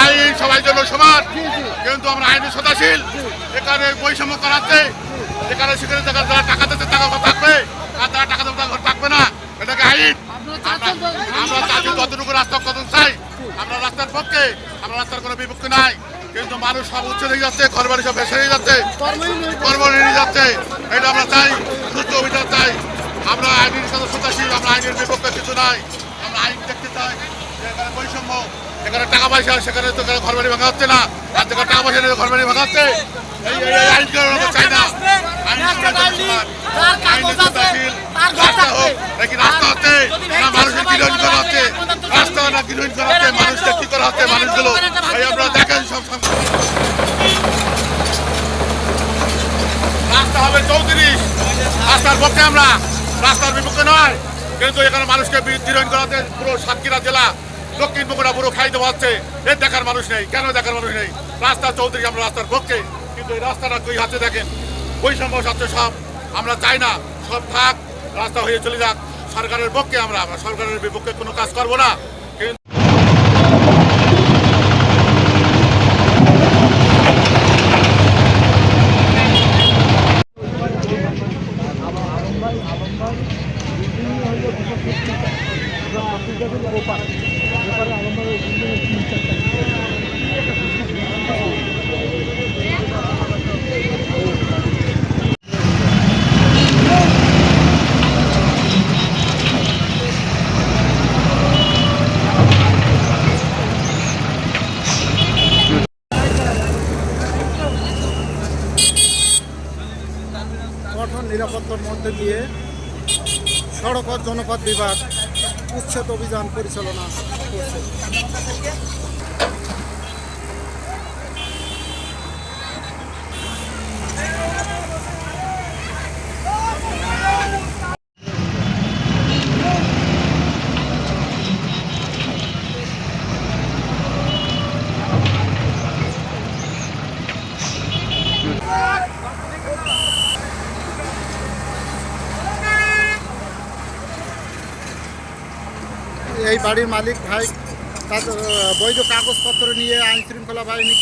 আইন সবাই জন্য সমান। কিন্তু আমরা আইনের সদাশীল। এখানে বৈষম্য করাচ্ছে। এখানে সেখানে যারা টাকা দিতে টাকা থাকবে। আর যারা টাকা দেবে তার ঘর থাকবে না। এটাকে আইন। আমরা যতটুকু রাস্তা কত চাই আমরা রাস্তার পক্ষে আমরা রাস্তার কোনো বিপক্ষে নাই। কিন্তু মানুষ সব উচ্চ হয়ে যাচ্ছে ঘর বাড়ি সব ভেসে যাচ্ছে। কর্ম নিয়ে যাচ্ছে। এটা আমরা চাই সুস্থ অভিযান চাই। আমরা আইনের সাথে সদাশীল আমরা আইনের বিপক্ষে কিছু নাই। আমরা আইন দেখতে চাই এখানে বৈষম্য এখানে টাকা পয়সা সেখানে তো ঘর বাড়ি ভাঙা হচ্ছে না। আর যেখানে টাকা পয়সা ঘর বাড়ি ভাঙা হচ্ছে এই আইন আমরা চাই না। আইন রাস্তা হোক নাকি রাস্তা হচ্ছে না মানুষের গৃহহীন করা হচ্ছে রাস্তা গৃহহীন করা হচ্ছে মানুষকে কি করা হচ্ছে মানুষগুলো? আপনারা দেখেন সব রাস্তা হবে চৌত্রিশ। রাস্তার পক্ষে আমরা রাস্তার বিপক্ষে নয় কিন্তু এখানে মানুষকে পুরো সাতক্ষীরা জেলা দক্ষিণ বগুড়া পুরো খাই দেওয়া হচ্ছে। এর দেখার মানুষ নেই কেন দেখার মানুষ নেই? রাস্তা চৌত্রিশ আমরা রাস্তার পক্ষে কিন্তু এই রাস্তাটা কই হাতে দেখেন। বৈষম্য সব আমরা চাই না সব থাক রাস্তা হয়ে চলে যাক। সরকারের পক্ষে আমরা আমরা সরকারের বিপক্ষে কোনো কাজ করব না কিন্তু কঠোর নিরাপত্তার মধ্যে দিয়ে সড়ক ও জনপথ বিভাগ উচ্ছেদ অভিযান পরিচালনা করছে। এই বাড়ির মালিক ভাই, তার বৈধ কাগজপত্র নিয়ে আইন শৃঙ্খলা বাহিনী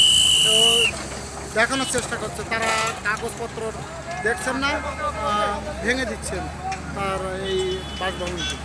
দেখানোর চেষ্টা করছে। তারা কাগজপত্র দেখছেন না ভেঙে দিচ্ছেন তার এই বাসভবনটি